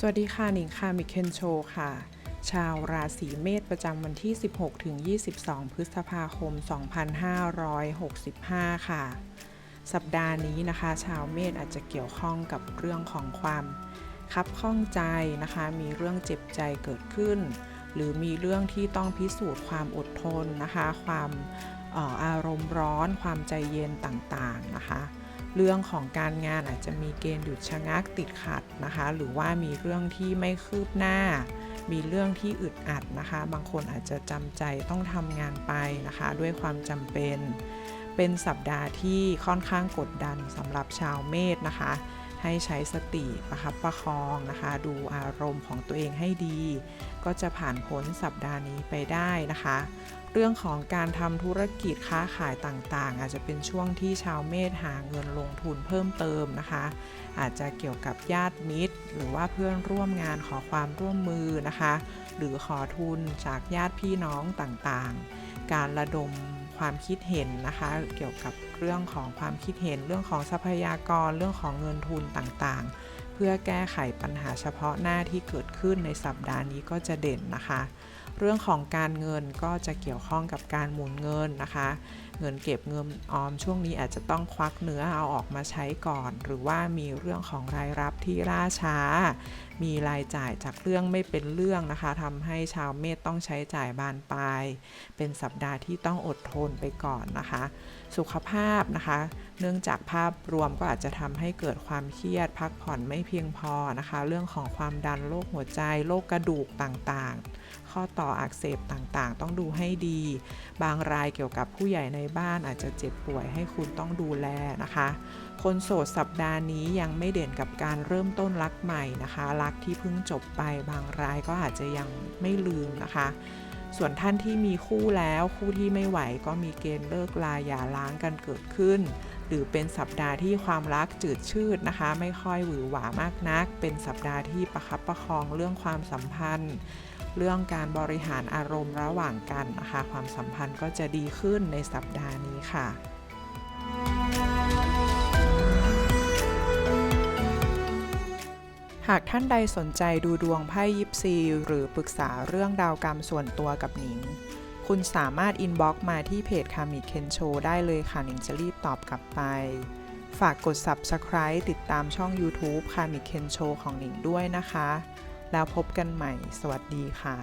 สวัสดีค่ะหนิงค่ะมิเคนโชค่ะ ชาวราศีเมษประจำวันที่ 16ถึง22 พฤษภาคม 2565 ค่ะ สัปดาห์นี้นะคะ ชาวเมษอาจจะเกี่ยวข้องกับเรื่องของความคับข้องใจนะคะ มีเรื่องเจ็บใจเกิดขึ้น หรือมีเรื่องที่ต้องพิสูจน์ความอดทนนะคะ ความอออารมณ์ร้อน ความใจเย็นต่างๆนะคะ เรื่องของการงานอาจจะมีเกณฑ์หยุดชะงักติดขัดนะคะ หรือว่ามีเรื่องที่ไม่คืบหน้า มีเรื่องที่อึดอัดนะคะ บางคนอาจจะจำใจต้องทำงานไปนะคะ ด้วยความจำเป็น เป็นสัปดาห์ที่ค่อนข้างกดดันสำหรับชาวเมษนะคะ ให้ใช้สติประคับประคองนะคะ ดูอารมณ์ของตัวเองให้ดี ก็จะผ่านพ้นสัปดาห์นี้ไปได้นะคะ เรื่องของการทำธุรกิจค้าขายต่างๆ อาจจะเป็นช่วงที่ชาวเมษหาเงินลงทุนเพิ่มเติมนะคะ อาจจะเกี่ยวกับญาติมิตร หรือว่าเพื่อนร่วมงานขอความร่วมมือนะคะ หรือขอทุนจากญาติพี่น้องต่างๆ การระดมความคิดเห็นนะคะ เกี่ยวกับเรื่องของความคิดเห็น เรื่องของทรัพยากรเรื่องของเงินทุนต่างๆ พื่อแก้ไขปัญหาเฉพาะหน้าที่เกิดขึ้นในสัปดาห์นี้ก็จะเด่นนะคะ เรื่องของการเงินก็จะเกี่ยวข้องกับการหมุนเงินนะคะ เงินเก็บเงินออมช่วงนี้อาจจะต้องควักเนื้อเอาออกมาใช้ก่อน หรือว่ามีเรื่องของรายรับที่ล่าช้า มีรายจ่ายจากเรื่องไม่เป็นเรื่องนะคะทำให้ชาวเมษต้องใช้จ่ายบานปลาย เป็นสัปดาห์ที่ต้องอดทนไปก่อนนะคะ สุขภาพนะคะ เนื่องจากภาพรวมก็อาจจะทำให้เกิดความเครียด พักผ่อนไม่เพียงพอนะคะ เรื่องของความดันโรคหัวใจโรคกระดูกต่างๆ ข้อต่ออักเสบต่างๆ ต้องดูให้ดี บางรายเกี่ยวกับผู้ใหญ่ในบ้านอาจจะเจ็บป่วยให้คุณต้องดูแลนะคะ คนโสดสัปดาห์นี้ยังไม่เด่นกับการเริ่มต้นรักใหม่นะคะรักที่เพิ่งจบไปบางรายก็อาจจะยังไม่ลืมนะคะ ส่วนท่านที่มีคู่แล้วคู่ที่ไม่ไหวก็มีเกณฑ์เลิกลาหย่าร้างกันเกิดขึ้น หรือเป็นสัปดาห์ที่ความรักจืดชืดนะคะ ไม่ค่อยหวือหวามากนัก เป็นสัปดาห์ที่ประคับประคองเรื่องความสัมพันธ์ เรื่องการบริหารอารมณ์ระหว่างกันนะคะ ความสัมพันธ์ก็จะดีขึ้นในสัปดาห์นี้ค่ะ หากท่านใดสนใจดูดวงไพ่ยิปซี หรือปรึกษาเรื่องดาวกรรมส่วนตัวกับหนิง คุณสามารถอินบ็อกซ์มาที่เพจคามิเคนโชได้เลยค่ะหนิงจะรีบตอบกลับไป ฝากกด Subscribe ติดตามช่อง YouTube คามิเคนโชของหนิงด้วยนะคะ แล้วพบกันใหม่ สวัสดีค่ะ